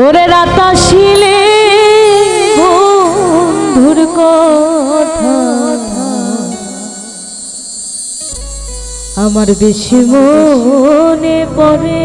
ওরে রাতা শিলে বন্ধুর কথা। আমার বেশি মনে পড়ে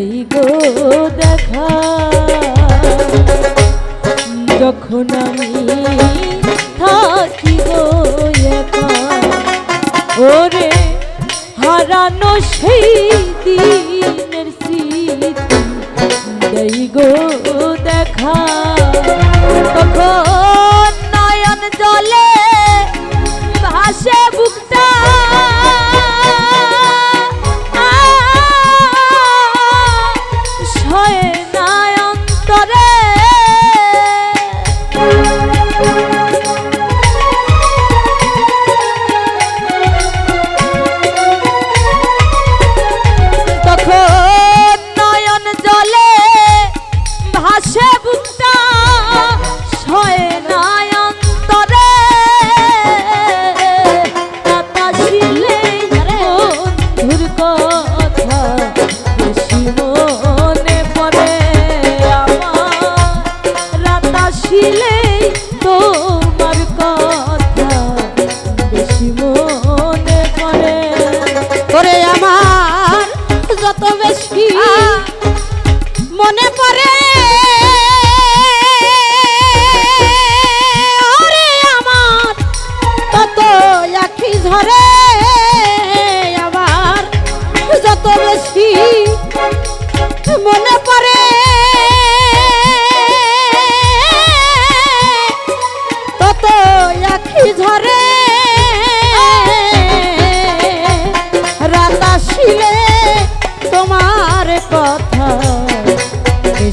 সেই গো দেখা, যখন আমি থাকি গো একা, ওরে হারানো সেই দিনের স্মৃতি, দেই গো দেখা, তখন eu tô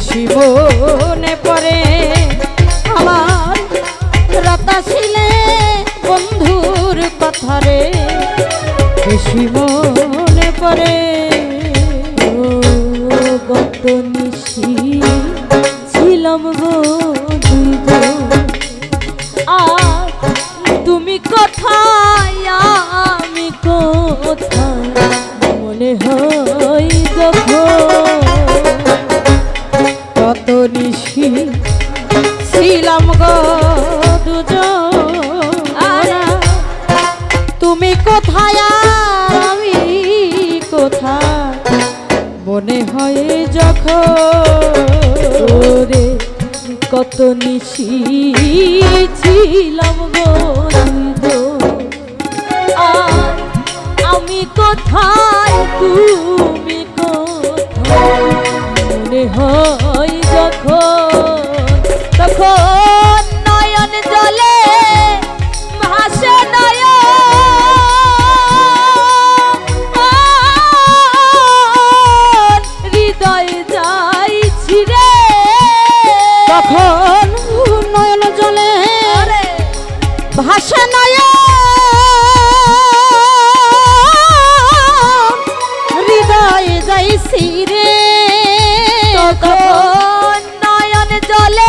শিবনে পরে আমার রতাশিলে বন্ধুর কথা রে জীবনে পরে কোথায় আমি কোথায়? মনে হয় যখন রে কত নিশি ছিলাম গো ¡Chole!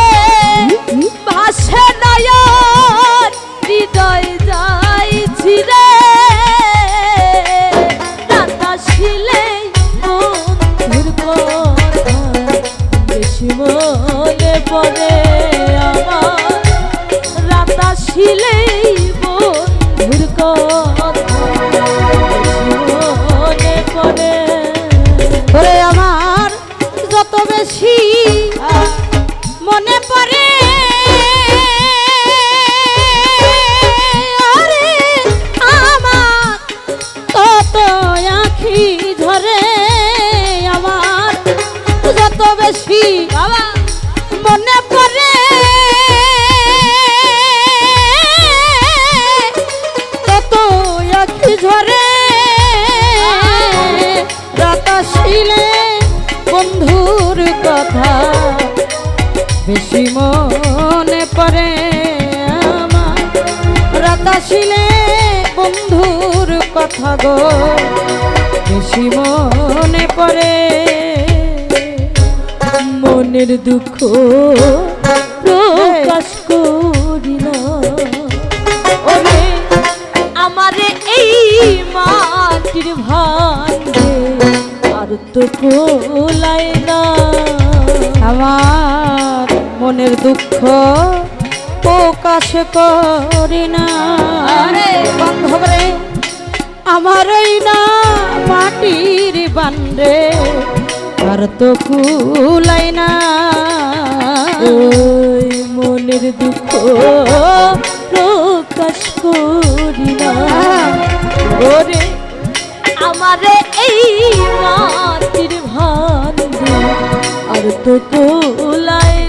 রাতাশিলে বন্ধুর কথা গো, বেশি মনে পড়ে। মনের দুঃখ প্রকাশ করি না ওরে এই মাটির ভান্ডে আর তো কোলায় না। আমার মনের দুঃখ প্রকাশ করি না। আরে বান্ধব রে। আমার এই না মাটির বান্ডে আর তো কুলাই না। ওই মনের দুঃখ প্রকাশ করি না। ওরে আমার এই মাটির ভান্ডে আর তো কোলায়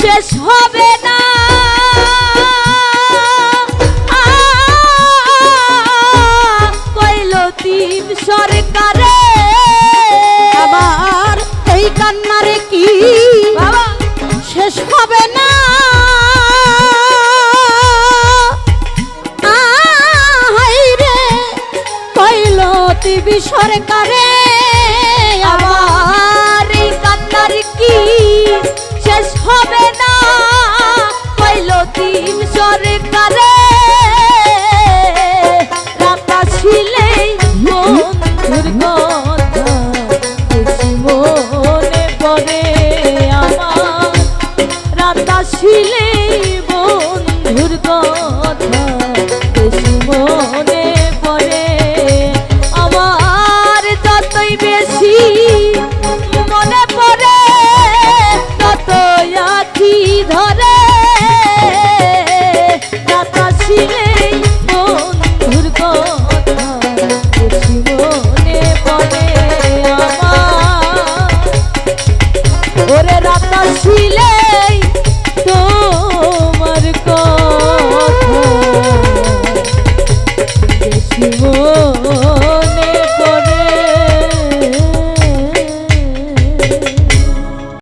শেষ হবে না। কইলতিম সরকারে। আবার এই কান্নারে কি? শেষ হবে না। সরকারে।